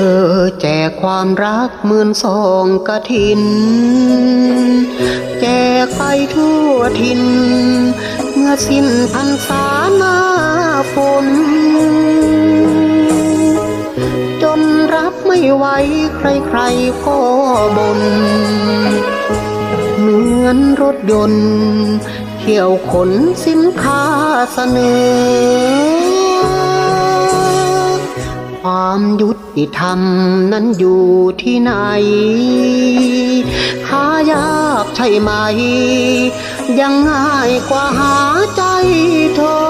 อแจกความรักหมื่นสองกะถิน แจกไปทั่วทิน เมื่อสิ้นพรรษาหน้าฝนจนรับไม่ไหวใครๆก็บนเหมือนรถยนต์เที่ยวขนสินค้าเสนอ ความยุติธรรมนั้นอยู่ที่ไหน หายากใช่ไหม ยังง่ายกว่าหาใจเธอ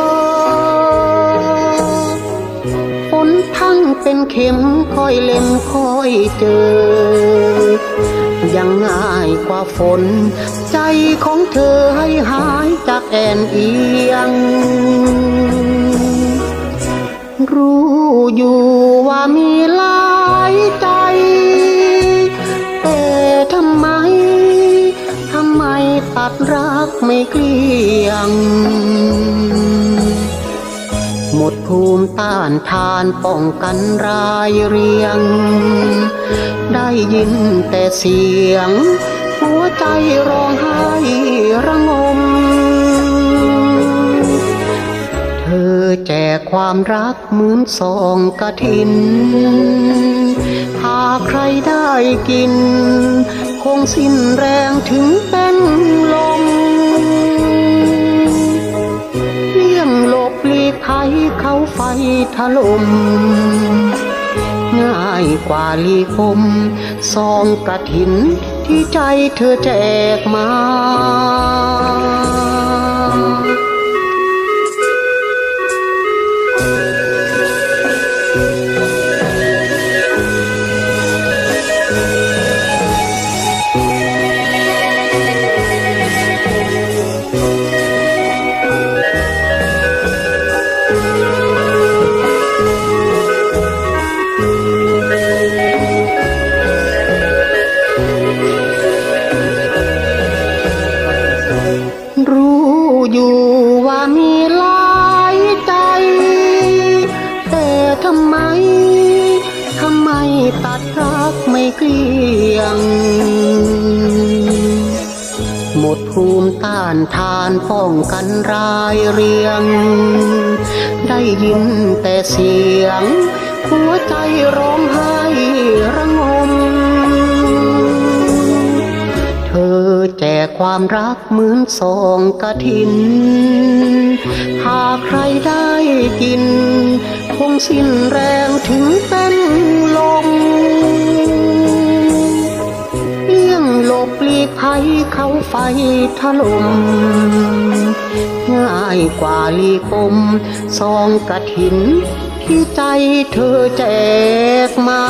ฝนทั้งเป็นเข็มค่อยเล็มค่อยเจอ ยังง่ายกว่าฝน ใจของเธอให้หายจากแอนเอียงรู้อยู่ ว่ามีหลายใจ แต่ทำไม ทำไมตัดรักไม่เกลี้ยง หมดภูมิต้านทานป้องกันรายเรียง ได้ยินแต่เสียง หัวใจร้องไห้ระงม ความรักเหมือนสองกะทิน หากใครได้กิน คงสิ้นแรงถึงเป็นลมเลี่ยงหลบหลีกภัยเขาไฟถล่มง่ายกว่าลีคมซองกระถินที่ใจเธอแจกมา กไม่เกลี้ยง หมดภูมิต้านทานป้องกันรายเรียง ได้ยินแต่เสียง หัวใจร้องไห้ระงม เธอแจกความรักเหมือนสองกะทิน หากใครได้กิน คงสิ้นแรงถึงเป็ ไฟถล่มง่ายกว่าลีกมซองกระถิน ที่ใจเธอแจกมา